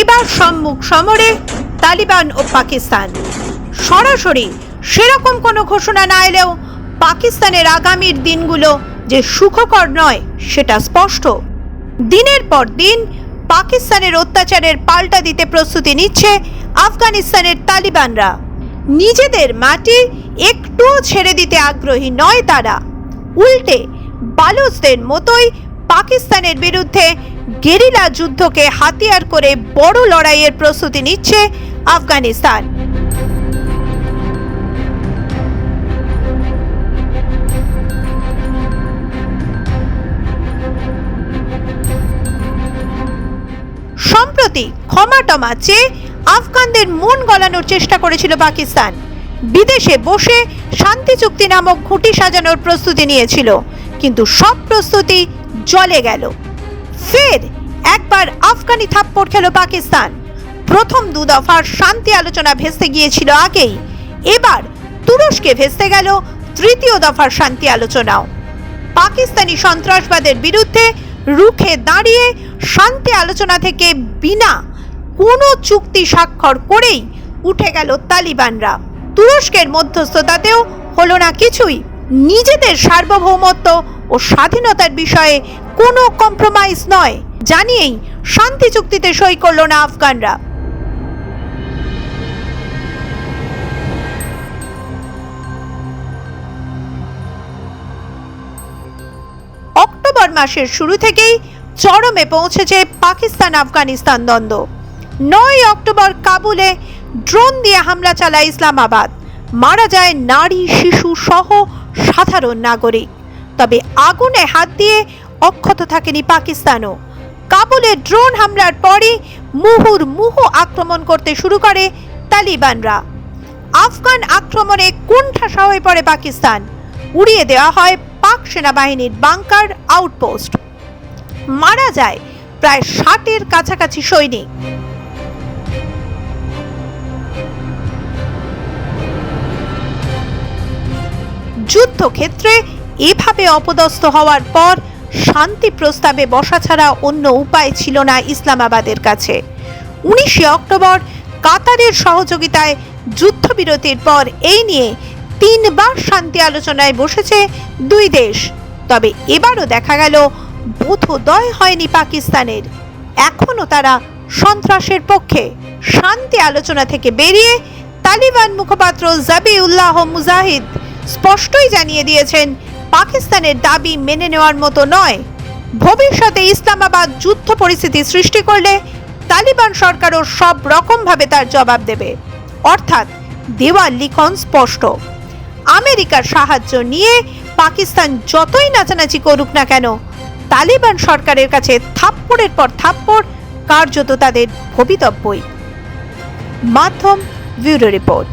এবার সম্মুখ সমরে তালিবান ও পাকিস্তান। সরাসরি সেরকম কোনো ঘোষণা না এলেও পাকিস্তানের আগামীর দিনগুলো যে সুখকর নয়, সেটা স্পষ্ট। দিনের পর দিন পাকিস্তানের অত্যাচারের পাল্টা দিতে প্রস্তুতি নিচ্ছে আফগানিস্তানের তালিবানরা। নিজেদের মাটি একটুও ছেড়ে দিতে আগ্রহী নয় তারা। উল্টে বালুচদের মতোই পাকিস্তানের বিরুদ্ধে গেরিলা যুদ্ধকে হাতিয়ার করে বড় লড়াইয়ের প্রস্তুতি নিচ্ছে আফগানিস্তান। সম্প্রতি ক্ষমা টমা চেয়ে আফগানদের মন গলানোর চেষ্টা করেছিল পাকিস্তান। বিদেশে বসে শান্তি চুক্তি নামক ঘুঁটি সাজানোর প্রস্তুতি নিয়েছিল। কিন্তু সব প্রস্তুতি জলে গেল। ফের একবার আফগানি থাপ্পড় খেল পাকিস্তান। প্রথম দু দফার শান্তি আলোচনা ভেস্তে গিয়েছিল আগেই। এবার তুরস্কে ভেস্তে গেল তৃতীয় দফার শান্তি আলোচনাও। পাকিস্তানি সন্ত্রাসবাদের বিরুদ্ধে রুখে দাঁড়িয়ে শান্তি আলোচনা থেকে বিনা কোনো চুক্তি স্বাক্ষর করেই উঠে গেল তালিবানরা। তুরস্কের মধ্যস্থতাতেও হলো না কিছুই। নিজেদের সার্বভৌমত্ব ও স্বাধীনতার বিষয়ে কোনো কম্প্রোমাইজ নয়, জানিয়েই শান্তি চুক্তিতে সই করল না আফগানরা। অক্টোবর মাসের শুরু থেকেই চরমে পৌঁছেছে পাকিস্তান আফগানিস্তান দ্বন্দ্ব। নয় অক্টোবর কাবুলে ড্রোন দিয়ে হামলা চালায় ইসলামাবাদ। মারা যায় নারী, শিশু সহ সাধারণ নাগরিক। তবে আগুনে হাত দিয়ে অক্ষত থাকেনি পাকিস্তানও। কাবুলে ড্রোন হামলার পরই মুহুর মুহু আক্রমণ করতে শুরু করে তালিবানরা। আফগান আক্রমণে কুণ্ঠাসা হয়ে পড়ে পাকিস্তান। উড়িয়ে দেওয়া হয় পাক সেনাবাহিনীর বাংকার আউটপোস্ট। মারা যায় প্রায় ষাটের কাছাকাছি সৈনিক। যুদ্ধক্ষেত্রে এভাবে অপদস্থ হওয়ার পর শান্তি প্রস্তাবে বসা ছাড়া অন্য উপায় ছিল না ইসলামাবাদের কাছে। উনিশে অক্টোবর কাতারের সহযোগিতায় যুদ্ধবিরতির পর এই নিয়ে তিনবার শান্তি আলোচনায় বসেছে দুই দেশ। তবে এবারও দেখা গেল, বোধোদয় হয়নি পাকিস্তানের। এখনও তারা সন্ত্রাসের পক্ষে শান্তি আলোচনা থেকে বেরিয়ে তালিবান মুখপাত্র জাবিউল্লাহ মুজাহিদ স্পষ্টই জানিয়ে দিয়েছেন, পাকিস্তানের দাবি মেনে নেওয়ার মতো নয়। ভবিষ্যতে ইসলামাবাদ যুদ্ধ পরিস্থিতি সৃষ্টি করলে তালিবান সরকারও সব রকমভাবে তার জবাব দেবে। অর্থাৎ দেওয়াল লিখন স্পষ্ট। আমেরিকার সাহায্য নিয়ে পাকিস্তান যতই নাচানাচি করুক না কেন, তালিবান সরকারের কাছে থাপ্পড়ের পর থাপ্পড় কার্যত তাদের ভবিতব্যই। মাধ্যম ব্যুরো রিপোর্ট।